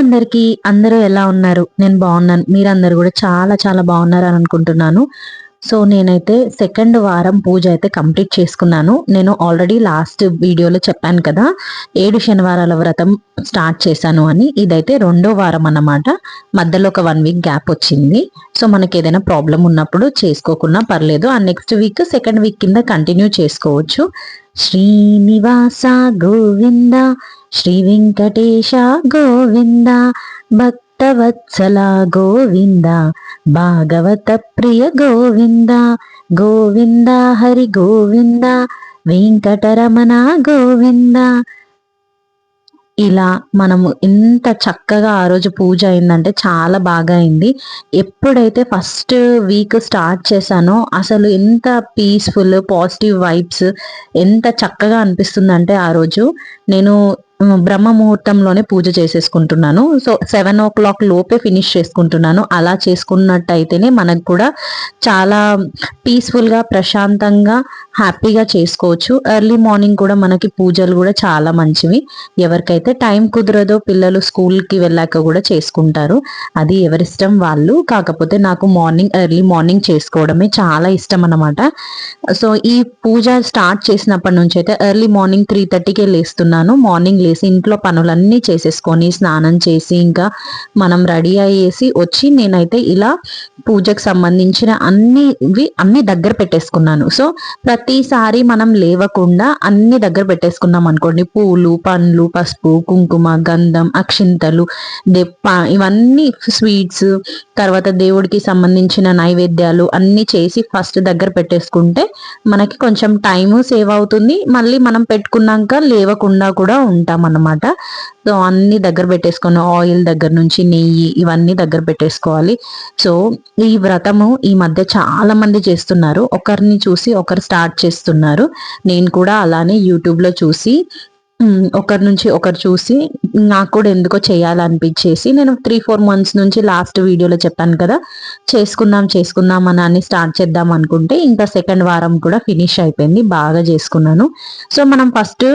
అందరికీ అందరూ ఎలా ఉన్నారు? నేను బాగున్నాను. మీరందరూ కూడా చాలా చాలా బాగున్నారు అని అనుకుంటున్నాను. సో నేనైతే సెకండ్ వారం పూజ అయితే కంప్లీట్ చేసుకున్నాను. నేను ఆల్రెడీ లాస్ట్ వీడియోలో చెప్పాను కదా ఏడు శనివారాల వ్రతం స్టార్ట్ చేశాను అని. ఇదైతే రెండో వారం అన్నమాట. మధ్యలో ఒక వన్ వీక్ గ్యాప్ వచ్చింది. సో మనకి ఏదైనా ప్రాబ్లం ఉన్నప్పుడు చేసుకోకున్నా పర్లేదు. ఆ నెక్స్ట్ వీక్ సెకండ్ వీక్ కింద కంటిన్యూ చేసుకోవచ్చు. శ్రీనివాస గోవింద శ్రీ వెంకటేశ గోవింద భక్తవత్సల గోవింద భాగవత ప్రియ గోవింద గోవింద హరి గోవింద వెంకటరమణ గోవింద. ఇలా మనము ఎంత చక్కగా ఆ రోజు పూజ అయిందంటే చాలా బాగా అయింది. ఎప్పుడైతే ఫస్ట్ వీక్ స్టార్ట్ చేశానో అసలు ఎంత పీస్ఫుల్ పాజిటివ్ వైబ్స్ ఎంత చక్కగా అనిపిస్తుందంటే ఆ రోజు. నేను బ్రహ్మ ముహూర్తంలోనే పూజ చేసేసుకుంటున్నాను. సో సెవెన్ ఓ క్లాక్ లోపే ఫినిష్ చేసుకుంటున్నాను. అలా చేసుకున్నట్టయితేనే మనకు కూడా చాలా పీస్ఫుల్గా ప్రశాంతంగా హ్యాపీగా చేసుకోవచ్చు. ఎర్లీ మార్నింగ్ కూడా మనకి పూజలు కూడా చాలా మంచివి. ఎవరికైతే టైం కుదరదో పిల్లలు స్కూల్కి వెళ్ళాక కూడా చేసుకుంటారు. అది ఎవరిష్టం వాళ్ళు. కాకపోతే నాకు మార్నింగ్ ఎర్లీ మార్నింగ్ చేసుకోవడమే చాలా ఇష్టం అనమాట సో ఈ పూజ స్టార్ట్ చేసినప్పటి నుంచి అయితే ఎర్లీ మార్నింగ్ త్రీ థర్టీకే లేస్తున్నాను. మార్నింగ్ లేసి ఇంట్లో పనులన్నీ చేసేసుకొని స్నానం చేసి ఇంకా మనం రెడీ అయ్యేసి వచ్చి నేనైతే ఇలా పూజకు సంబంధించిన అన్ని అన్ని దగ్గర పెట్టేసుకున్నాను. సో ప్రతిసారి మనం లేవకుండా అన్ని దగ్గర పెట్టేసుకున్నాం అనుకోండి. పూలు పండ్లు పసుపు కుంకుమ గంధం అక్షింతలు దెప్ప ఇవన్నీ స్వీట్స్ తర్వాత దేవుడికి సంబంధించిన నైవేద్యాలు అన్ని చేసి ఫస్ట్ దగ్గర పెట్టేసుకుంటే మనకి కొంచెం టైము సేవ్ అవుతుంది. మళ్ళీ మనం పెట్టుకున్నాక లేవకుండా కూడా ఉంటాం అన్నమాట సో అన్ని దగ్గర పెట్టేసుకుని ఆయిల్ దగ్గర నుంచి నెయ్యి ఇవన్నీ దగ్గర పెట్టేసుకోవాలి. సో ఈ వ్రతము ఈ మధ్య చాలా మంది చేస్తున్నారు. ఒకరిని చూసి ఒకరు స్టార్ట్ చేస్తున్నారు. నేను కూడా అలానే యూట్యూబ్లో చూసి ఒకరి నుంచి ఒకరు చూసి నాకు కూడా ఎందుకో చేయాలనిపించేసి నేను త్రీ ఫోర్ మంత్స్ నుంచి లాస్ట్ వీడియోలో చెప్పాను కదా చేసుకుందాం చేసుకుందాం అని అని స్టార్ట్ చేద్దాం అనుకుంటే ఇంకా సెకండ్ వారం కూడా ఫినిష్ అయిపోయింది బాగా చేసుకున్నాను. సో మనం ఫస్ట్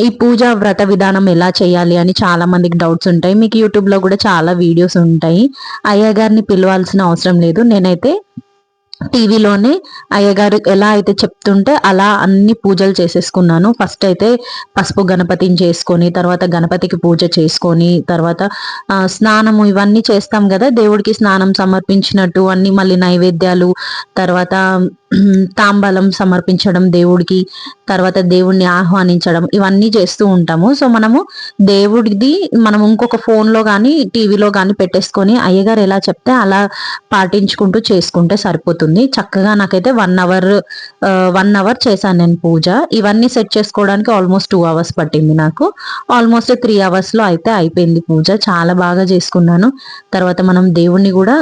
ఈ పూజ వ్రత విధానం ఎలా చేయాలి అని చాలా మందికి డౌట్స్ ఉంటాయి. మీకు యూట్యూబ్లో కూడా చాలా వీడియోస్ ఉంటాయి. అయ్యగారిని పిలవాల్సిన అవసరం లేదు. నేనైతే టీవీలోనే అయ్యగారు ఎలా అయితే చెప్తుంటే అలా అన్ని పూజలు చేసేసుకున్నాను. ఫస్ట్ అయితే పసుపు గణపతిని చేసుకొని తర్వాత గణపతికి పూజ చేసుకొని తర్వాత స్నానము ఇవన్నీ చేస్తాం కదా దేవుడికి స్నానం సమర్పించినట్టు అన్ని మళ్ళీ నైవేద్యాలు తర్వాత తాంబలం సమర్పించడం దేవుడికి తర్వాత దేవుడిని ఆహ్వానించడం ఇవన్నీ చేస్తూ ఉంటాము. సో మనము దేవుడిది మనం ఇంకొక ఫోన్లో కానీ టీవీలో కానీ పెట్టేసుకొని అయ్యగారు ఎలా చెప్తే అలా పాటించుకుంటూ చేసుకుంటే సరిపోతుంది. చక్కగా నాకైతే వన్ అవర్ వన్ అవర్ చేశాను నేను పూజ. ఇవన్నీ సెట్ చేసుకోవడానికి ఆల్మోస్ట్ టూ అవర్స్ పట్టింది నాకు. ఆల్మోస్ట్ త్రీ అవర్స్లో అయితే అయిపోయింది పూజ. చాలా బాగా చేసుకున్నాను. తర్వాత మనం దేవుణ్ణి కూడా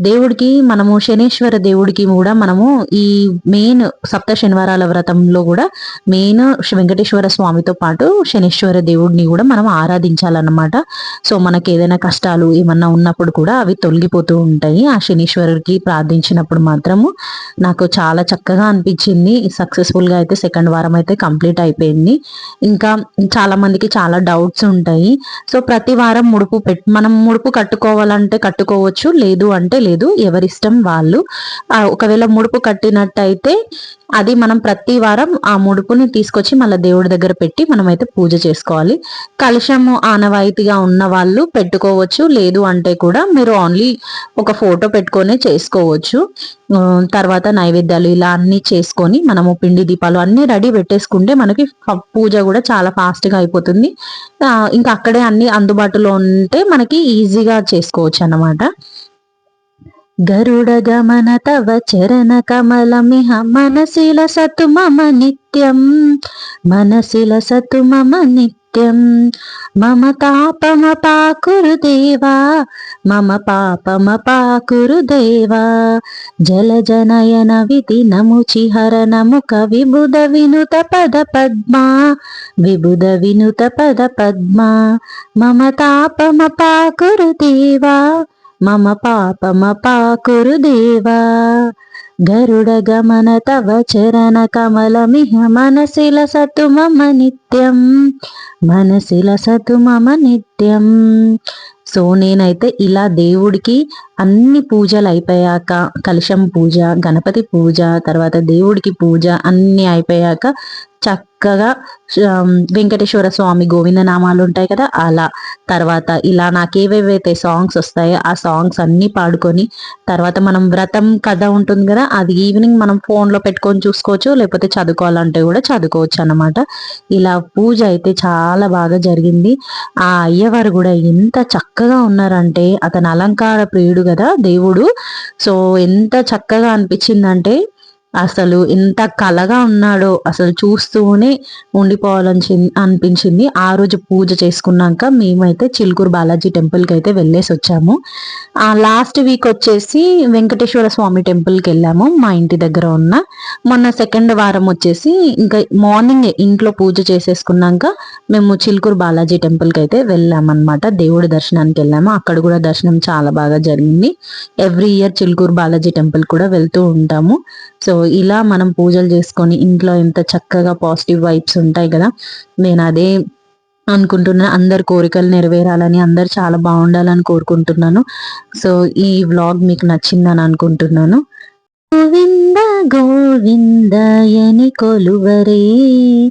దేవుడికి మనము శనేశ్వర దేవుడికి కూడా మనము ఈ మెయిన్ సప్త శనివారాల వ్రతంలో కూడా మెయిన్ వెంకటేశ్వర స్వామితో పాటు శనేశ్వర దేవుడిని కూడా మనం ఆరాధించాలన్నమాట. సో మనకి ఏదైనా కష్టాలు ఏమన్నా ఉన్నప్పుడు కూడా అవి తొలగిపోతూ ఉంటాయి. ఆ శనీశ్వరుడికి ప్రార్థించినప్పుడు మాత్రము నాకు చాలా చక్కగా అనిపించింది. సక్సెస్ఫుల్గా అయితే సెకండ్ వారం అయితే కంప్లీట్ అయిపోయింది. ఇంకా చాలా మందికి చాలా డౌట్స్ ఉంటాయి. సో ప్రతి వారం ముడుపు పెట్ మనం ముడుపు కట్టుకోవాలంటే కట్టుకోవచ్చు లేదు అంటే లేదు ఎవరిష్టం వాళ్ళు. ఒకవేళ ముడుపు కట్టినట్టయితే అది మనం ప్రతి వారం ఆ ముడుపుని తీసుకొచ్చి మళ్ళీ దేవుడి దగ్గర పెట్టి మనమైతే పూజ చేసుకోవాలి. కలశము ఆనవాయితీగా ఉన్న వాళ్ళు పెట్టుకోవచ్చు. లేదు అంటే కూడా మీరు ఓన్లీ ఒక ఫోటో పెట్టుకొని చేసుకోవచ్చు. తర్వాత నైవేద్యాలు ఇలా అన్ని చేసుకొని మనము పిండి దీపాలు అన్ని రెడీ పెట్టేసుకుంటే మనకి పూజ కూడా చాలా ఫాస్ట్గా అయిపోతుంది. ఇంకా అక్కడే అన్ని అందుబాటులో ఉంటే మనకి ఈజీగా చేసుకోవచ్చు అన్నమాట. గరుడగమన తవ చరణ కమలమిహ మనసిల సతు మమ నిత్యం. మనసిల సతు మమ నిత్యం. మమ తాపమ పాకురు దేవా. మమ పాపమ పాకురు దేవా. జలజనయన విధి నముచి హర నముక విబుధ వినుత పద పద్మా. విబుధ వినుత పద పద్మా. మమ తాపమ పాకురు దేవా. మమ పాపమ పాకురు దేవా. గరుడ గమన తవ చరణ కమలమిహ మనసిల సతు మమ నిత్యం. మనసిల సతు మమ నిత్యం. సో నేనైతే ఇలా దేవుడికి అన్ని పూజలు అయిపోయాక కలశం పూజ గణపతి పూజ తర్వాత దేవుడికి పూజ అన్ని అయిపోయాక చక్కగా వెంకటేశ్వర స్వామి గోవింద నామాలు ఉంటాయి కదా అలా. తర్వాత ఇలా నాకు ఏవేవైతే సాంగ్స్ వస్తాయో ఆ సాంగ్స్ అన్నీ పాడుకొని తర్వాత మనం వ్రతం కథ ఉంటుంది కదా అది ఈవినింగ్ మనం ఫోన్లో పెట్టుకొని చూసుకోవచ్చు లేకపోతే చదువుకోవాలంటే కూడా చదువుకోవచ్చు అనమాట ఇలా పూజ అయితే చాలా బాగా జరిగింది. ఆ అయ్యవారు కూడా ఎంత చక్కగా ఉన్నారంటే అతను అలంకార ప్రియుడు కదా దేవుడు. సో ఎంత చక్కగా అనిపించిందంటే అసలు ఎంత కలగా ఉన్నాడో అసలు చూస్తూనే ఉండిపోవాలని అనిపించింది. ఆ రోజు పూజ చేసుకున్నాక మేమైతే చిలుకూరు బాలాజీ టెంపుల్కి అయితే వెళ్ళేసి వచ్చాము. ఆ లాస్ట్ వీక్ వచ్చేసి వెంకటేశ్వర స్వామి టెంపుల్కి వెళ్ళాము మా ఇంటి దగ్గర ఉన్న. మొన్న సెకండ్ వారం వచ్చేసి ఇంకా మార్నింగ్ ఇంట్లో పూజ చేసేసుకున్నాక మేము చిలుకూరు బాలాజీ టెంపుల్కి అయితే వెళ్ళామన్నమాట. దేవుడి దర్శనానికి వెళ్ళాము. అక్కడ కూడా దర్శనం చాలా బాగా జరిగింది. Every year Chilkur Balaji temple కూడా వెళ్తూ ఉంటాము. సో ఇలా మనం పూజలు చేసుకొని ఇంట్లో ఎంత చక్కగా పాజిటివ్ వైబ్స్ ఉంటాయి కదా నేను అదే అనుకుంటున్నాను. అందరి కోరికలు నెరవేరాలని అందరు చాలా బాగుండాలని కోరుకుంటున్నాను. సో ఈ వ్లాగ్ మీకు నచ్చిందని అనుకుంటున్నాను. గోవింద గోవిందయని కొలువరే.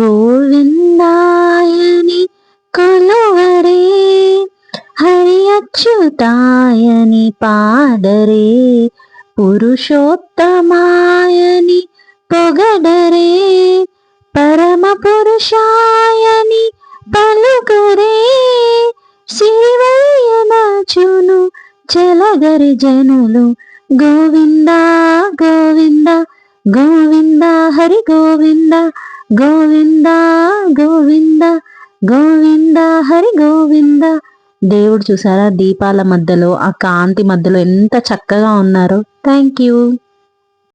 గోవిందాయని కొలువరే. హరి అచ్యుతాయని పాడరే పురుషోత్తమాయని పొగడరే పరమ పురుషాయని పలుకరే శివయ్యనచును చెలగరి జనులు గోవింద గోవింద గోవింద హరి గోవింద గోవింద గోవింద గోవింద హరి గోవింద. దేవుడు చూసారా? దీపాల మధ్యలో ఆ కాంతి మధ్యలో ఎంత చక్కగా ఉన్నారో. Thank you